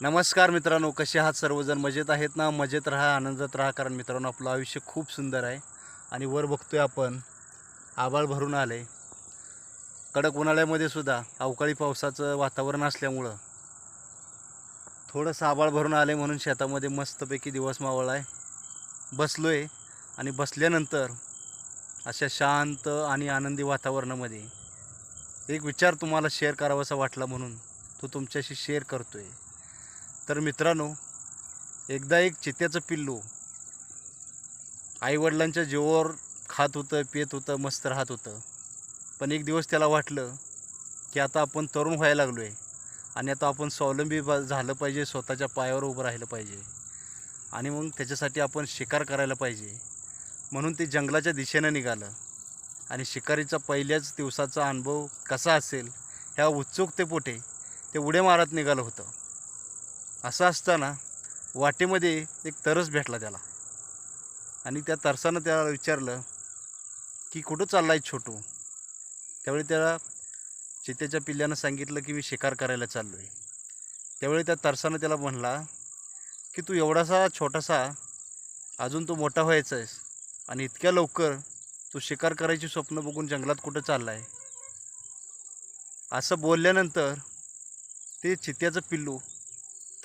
नमस्कार मित्रांनो कसे आहात सर्वजण? मजेत आहेत ना? मजेत राहा आनंदात राहा कारण मित्रांनो आपलं आयुष्य खूप सुंदर आहे. आणि वर बघतोय आपण आबाळ भरून आले कडक उन्हाळ्यामध्ये सुद्धा अवकाळी पावसाचं वातावरण असल्यामुळं थोडंसं आबाळ भरून आले म्हणून शेतामध्ये मस्तपैकी दिवस मावळला आहे. बसलो आहे आणि बसल्यानंतर अशा शांत आणि आनंदी वातावरणामध्ये एक विचार तुम्हाला शेअर करावासा वाटला म्हणून तो तुमच्याशी शेअर करतो आहे तर मित्रांनो एकदा एक चित्त्याचं पिल्लू आईवडिलांच्या जीवावर खात होतं पित होतं मस्त राहत होतं. पण एक दिवस त्याला वाटलं की आता आपण तरुण व्हायला लागलो आहे आणि आता आपण स्वावलंबी ब- झालं पाहिजे स्वतःच्या पायावर उभं राहिलं पाहिजे. आणि मग त्याच्यासाठी आपण शिकार करायला पाहिजे. म्हणून ते जंगलाच्या दिशेनं निघालं. आणि शिकारीचा पहिल्याच दिवसाचा अनुभव कसा असेल ह्या उत्सुकतेपोटे ते उड्या मारत निघालं होतं. असं असताना वाटेमध्ये एक तरस भेटला त्याला. आणि त्या तरसानं त्याला विचारलं की कुठं चालला आहे छोटू? त्यावेळी त्याला चित्त्याच्या पिल्ल्यानं सांगितलं की मी शिकार करायला चाललो आहे त्यावेळी त्या तरसानं त्याला म्हणला की तू एवढासा छोटासा अजून तू मोठा व्हायचा आहेस आणि इतक्या लवकर तू शिकार करायची स्वप्न बघून जंगलात कुठं चालला आहे असं बोलल्यानंतर ते चित्त्याचं पिल्लू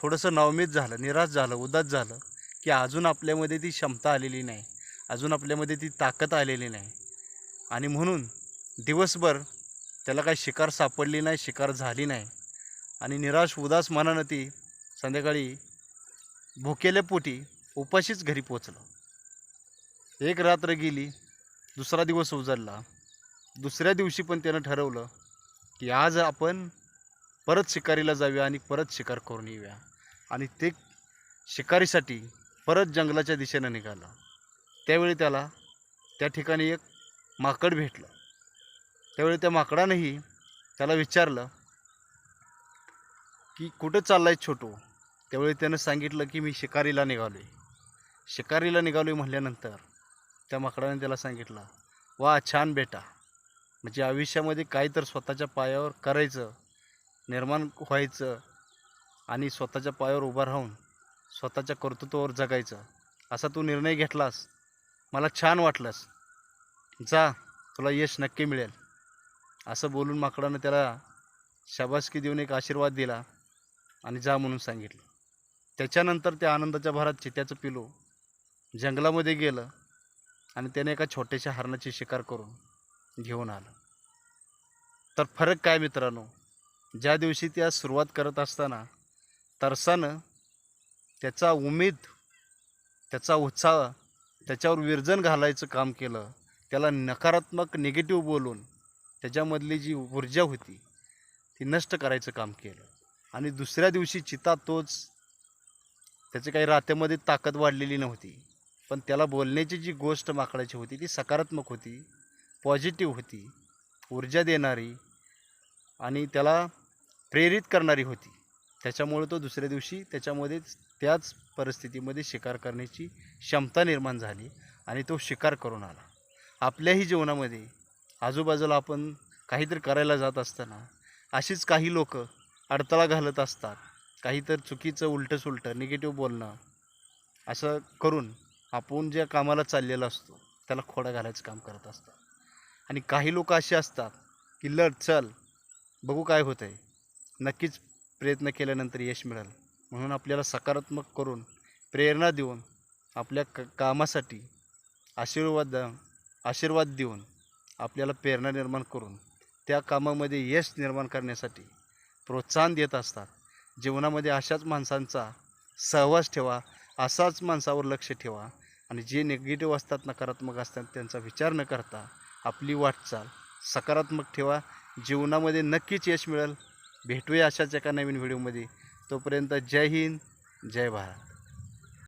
थोडंसं नवमीत झालं निराश झालं उदास झालं की अजून आपल्यामध्ये ती क्षमता आलेली नाही. अजून आपल्यामध्ये ती ताकद आलेली नाही. आणि म्हणून दिवसभर त्याला काही शिकार सापडली नाही शिकार झाली नाही. आणि निराश उदास मनानं ती संध्याकाळी भुकेल्या पोटी उपाशीच घरी पोचलं एक रात्र गेली दुसरा दिवस उजळला दुसऱ्या दिवशी पण त्यानं ठरवलं की आज आपण परत शिकारीला जाऊया आणि परत शिकार करून येऊया. आणि ते शिकारीसाठी परत जंगलाच्या दिशेनं निघालं. त्यावेळी त्याला त्या ठिकाणी एक माकड भेटलं. त्यावेळी त्या माकडानंही त्याला विचारलं की कुठं चाललाय छोटू? त्यावेळी त्यानं सांगितलं की मी शिकारीला निघालो आहे शिकारीला निघालो आहे म्हटल्यानंतर त्या माकडाने त्याला सांगितलं वा छान बेटा. म्हणजे आयुष्यामध्ये काही तर स्वतःच्या पायावर करायचं निर्माण व्हायचं आणि स्वतःच्या पायावर उभं राहून स्वतःच्या कर्तृत्वावर जगायचं असा तू निर्णय घेतलास? मला छान वाटलंस. जा तुला यश नक्की मिळेल. असं बोलून माकडानं त्याला शाबासकी देऊन एक आशीर्वाद दिला आणि जा म्हणून सांगितलं. त्याच्यानंतर त्या आनंदाच्या भरात चित्याचं पिलो जंगलामध्ये गेलं आणि त्याने एका छोट्याशा हरणाची शिकार करून घेऊन आलं. तर फरक काय मित्रांनो? ज्या दिवशी त्या सुरुवात करत असताना तरसानं त्याचा उमेद त्याचा उत्साह त्याच्यावर विरजन घालायचं काम केलं त्याला नकारात्मक निगेटिव्ह बोलून त्याच्यामधली जी ऊर्जा होती ती नष्ट करायचं काम केलं. आणि दुसऱ्या दिवशी चिता तोच त्याची काही रात्यामध्ये ताकद वाढलेली नव्हती पण त्याला बोलण्याची जी गोष्ट माकडाची होती ती सकारात्मक होती पॉझिटिव्ह होती ऊर्जा देणारी आणि त्याला प्रेरित करणारी होती. त्याच्यामुळे तो दुसऱ्या दिवशी त्याच्यामध्ये त्याच परिस्थितीमध्ये शिकार करण्याची क्षमता निर्माण झाली आणि तो शिकार करून आला. आपल्याही जीवनामध्ये आजूबाजूला आपण काहीतरी करायला जात असताना अशीच काही लोक अडथळा घालत असतात. काहीतर चुकीचं उलटं सुलटं निगेटिव्ह बोलणं असं करून आपण ज्या कामाला चाललेला असतो त्याला खोडा घालायचं काम करत असतात. आणि काही लोक असे असतात की लढ चल बघू काय होतं आहे नक्कीच प्रयत्न केल्यानंतर यश मिळेल. म्हणून आपल्याला सकारात्मक करून प्रेरणा देऊन आपल्या क कामासाठी आशीर्वाद आशीर्वाद देऊन आपल्याला प्रेरणा निर्माण करून त्या कामामध्ये यश निर्माण करण्यासाठी प्रोत्साहन देत असतात. जीवनामध्ये अशाच माणसांचा सहवास ठेवा असाच माणसावर लक्ष ठेवा आणि जे निगेटिव्ह असतात नकारात्मक असतात त्यांचा विचार न करता आपली वाटचाल सकारात्मक ठेवा. जीवनामध्ये नक्कीच यश मिळेल. भेटूया अशाच एका नवीन व्हिडिओमध्ये. तोपर्यंत जय हिंद जय भारत.